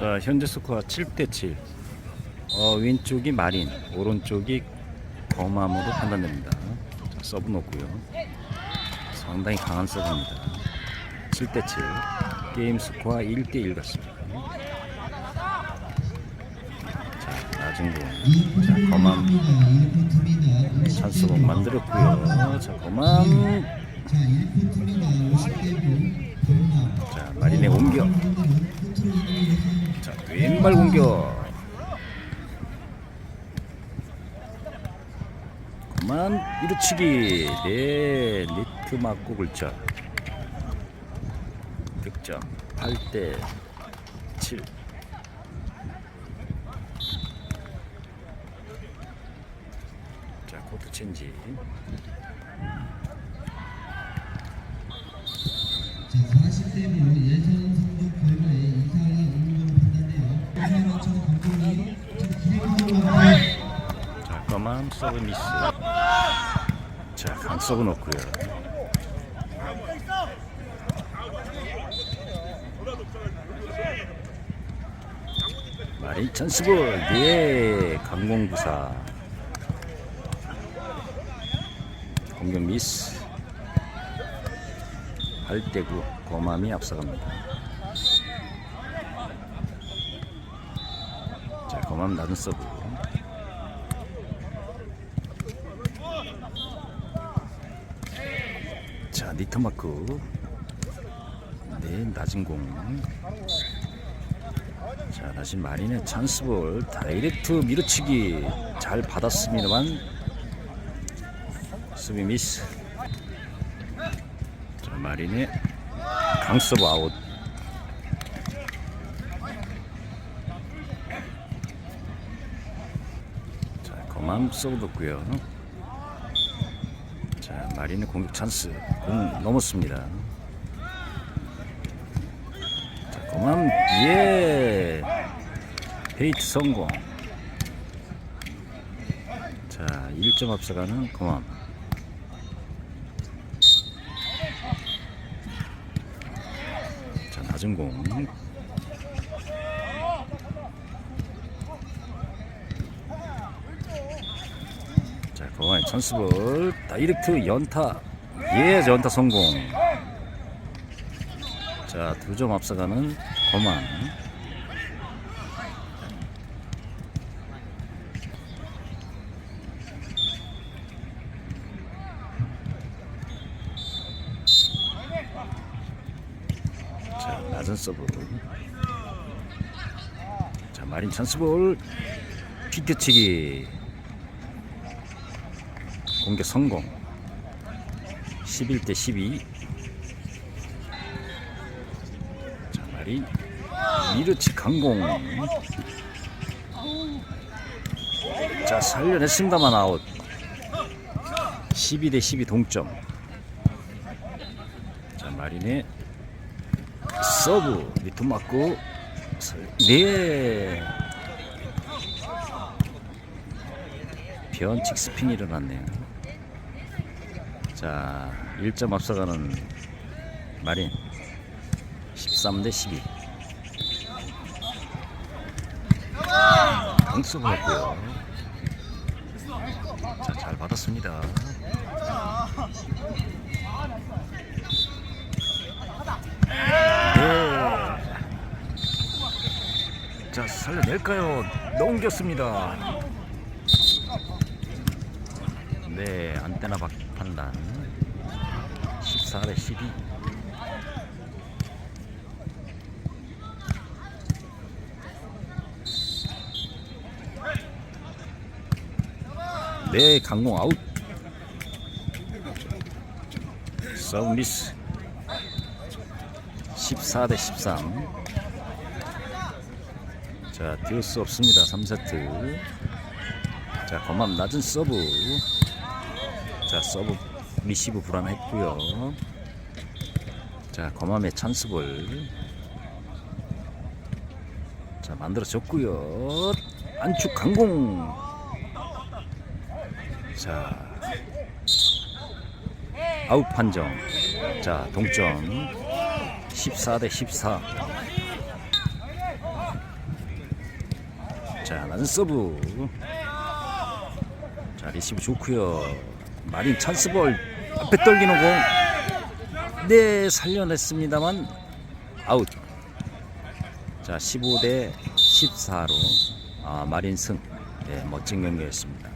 자, 현재 스코어 7대 7. 어, 왼쪽이 마린, 오른쪽이 검암으로 판단됩니다. 자, 서브 놓고요. 상당히 강한 서브입니다. 7대 7. 게임 스코어 1대 1 같습니다. 자, 낮은 공. 자, 검암 찬스공 만들었고요. 자, 검암. 자, 마린의 공격. 자, 왼발 공격. 그만 이루치기. 네, 니트 맞고 굴절. 득점 8대 7. 자, 코트 체인지. 40대로 예선 성적 결과에 이상이 없는 걸로 판단돼요. 이사로처럼 감독이 좀 기획하는 거 자, 그만 서브 미스. 자, 강 서브 놓고요. 마린 찬스볼. 네, 강공부사. 공격 미스. 8대 9. 고맘이 앞서갑니다. 자, 고맘 낮은 서브. 자, 니터마크. 네, 낮은 공. 자, 다시 마린의 찬스볼. 다이렉트 밀어치기. 잘 받았습니다만. 수비 미스. 자, 마린의 강서브 아웃. 자, 거만 서브 뒀고요. 자, 마린의 공격 찬스. 공 넘었습니다. 자, 고맘 예. 페이트 성공. 자, 1점 앞서가는 고맘. 자, 낮은 공. 자, 고맘의 찬스볼. 다이렉트 연타. 예, 연타 성공. 자, 두 점 앞서가는 고맘. 낮은 서브. 자, 마린 찬스볼. 피트치기. 공격 성공. 11대 12. 자, 마린. 미르치 강공. 자, 살려냈습니다만 아웃. 12대 12 동점. 자, 마린의 서브 밑으로 맞고 설- 네. 변칙 스핀이 일어났네요. 자 1점 앞서가는 마린. 13 대 12 강수고 했고요. 자잘 받았습니다 살려낼까요? 넘겼습니다. 네 안테나 박 판단 14대 12. 네 강공 아웃. 서브 미스 14대 13. 자, 띄울 수 없습니다. 3세트. 자, 거만 낮은 서브. 자, 서브 리시브 불안했고요. 자, 거맘의 찬스볼. 자, 만들어졌고요. 안축 강공. 자, 아웃 판정. 자, 동점. 14 대 14. 자, 나는 서브. 자, 리시브 좋고요. 마린 찬스볼 앞에 떨기는 공. 네, 살려냈습니다만 아웃. 자, 15대 14로 아, 마린 승. 네, 멋진 경기였습니다.